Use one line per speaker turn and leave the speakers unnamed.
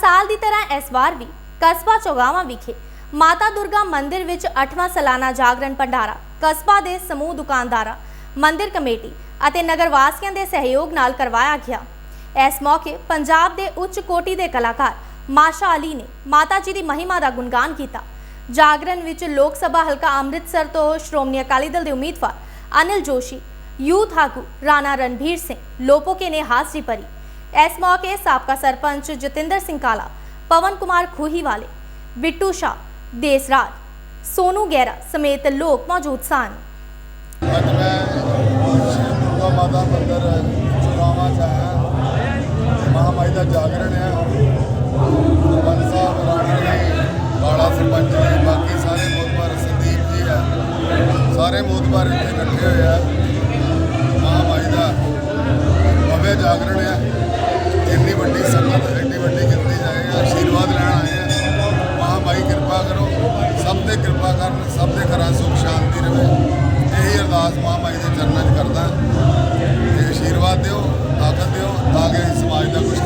ਸਾਲ ਦੀ ਤਰ੍ਹਾਂ ਇਸ ਵਾਰ ਵੀ ਕਸਬਾ ਚੌਗਾਵਾਂ ਵਿਖੇ ਮਾਤਾ ਦੁਰਗਾ ਮੰਦਿਰ ਵਿੱਚ 8ਵਾਂ ਸਾਲਾਨਾ ਜਾਗਰਣ ਭੰਡਾਰਾ, ਕਸਬਾ ਦੇ ਸਮੂਹ ਦੁਕਾਨਦਾਰਾਂ, ਮੰਦਿਰ ਕਮੇਟੀ ਅਤੇ ਨਗਰ ਵਾਸੀਆਂ ਦੇ ਸਹਿਯੋਗ ਨਾਲ ਕਰਵਾਇਆ ਗਿਆ। ਇਸ ਮੌਕੇ ਪੰਜਾਬ ਦੇ ਉੱਚ ਕੋਟੀ ਦੇ ਕਲਾਕਾਰ ਮਾਸ਼ਾ ਅਲੀ ਨੇ ਮਾਤਾ ਜੀ ਦੀ ਮਹਿਮਾ ਦਾ ਗੁਣਗਾਨ ਕੀਤਾ। ਜਾਗਰਣ ਵਿੱਚ ਲੋਕ ਸਭਾ ਹਲਕਾ ਅੰਮ੍ਰਿਤਸਰ ਤੋਂ ਸ਼੍ਰੋਮਣੀ ਅਕਾਲੀ ਦਲ ਦੇ ਉਮੀਦਵਾਰ ਅਨਿਲ ਜੋਸ਼ੀ ਯੂਥ ਆਗੂ ਰਾਣਾ ਰਣਬੀਰ ਸਿੰਘ, ਲੋਪੋਕੇ ਨੇ ਹਾਜ਼ਰੀ ਭਰੀ। ਇਸ ਮੌਕੇ ਸਾਬਕਾ ਸਰਪੰਚ ਜਤਿੰਦਰ ਸਿੰਘ ਕਾਲਾ, ਪਵਨ ਕੁਮਾਰ ਖੂਹੀ ਵਾਲੇ ਬਿੱਟੂ ਸ਼ਾਹ, ਦੇਸਰਾਜ, ਸੋਨੂ ਗੈਰਾ ਸਮੇਤ ਲੋਕ ਮੌਜੂਦ ਸਨ।
ਅੱਜ ਮੈਂ ਸ਼੍ਰੀ ਦੁਰਗਾ ਮਾਤਾ ਮੰਦਿਰ ਚੁਰਾਵਾ ਚ ਆਇਆ। ਮਹਾਮਾਈ ਦਾ ਜਾਗਰਣ ਹੈ। ਸਰਪੰਚ ਸਾਹਿਬ, ਰਾਣੀ ਜੀ ਬਾਲਾ ਸਰਪੰਚ ਜੀ, ਬਾਕੀ ਸਾਰੇ ਮੋਤਬਰ ਸੰਦੀਪ ਜੀ ਹੈ। ਸਾਰੇ ਮੋਤਬਰ ਇੱਥੇ ਇਕੱਠੇ ਹੋਏ ਆ। ਕਿਰਪਾ ਕਰੋ। ਸਭ ਤੇ ਕਿਰਪਾ ਕਰਨ, ਸਭ ਦੇ ਘਰਾਂ ਸੁਖ, ਸ਼ਾਂਤੀ ਰਵੇ ਇਹੀ ਅਰਦਾਸ ਮਹਾਮਾਈ ਦੇ ਚਰਨਾਂ 'ਚ ਕਰਦਾ। ਤੇ ਆਸ਼ੀਰਵਾਦ ਦਿਓ, ਤਾਕਤ ਦਿਓ, ਤਾਂ ਕਿ ਅਸੀਂ ਸਮਾਜ ਦਾ ਕੁਝ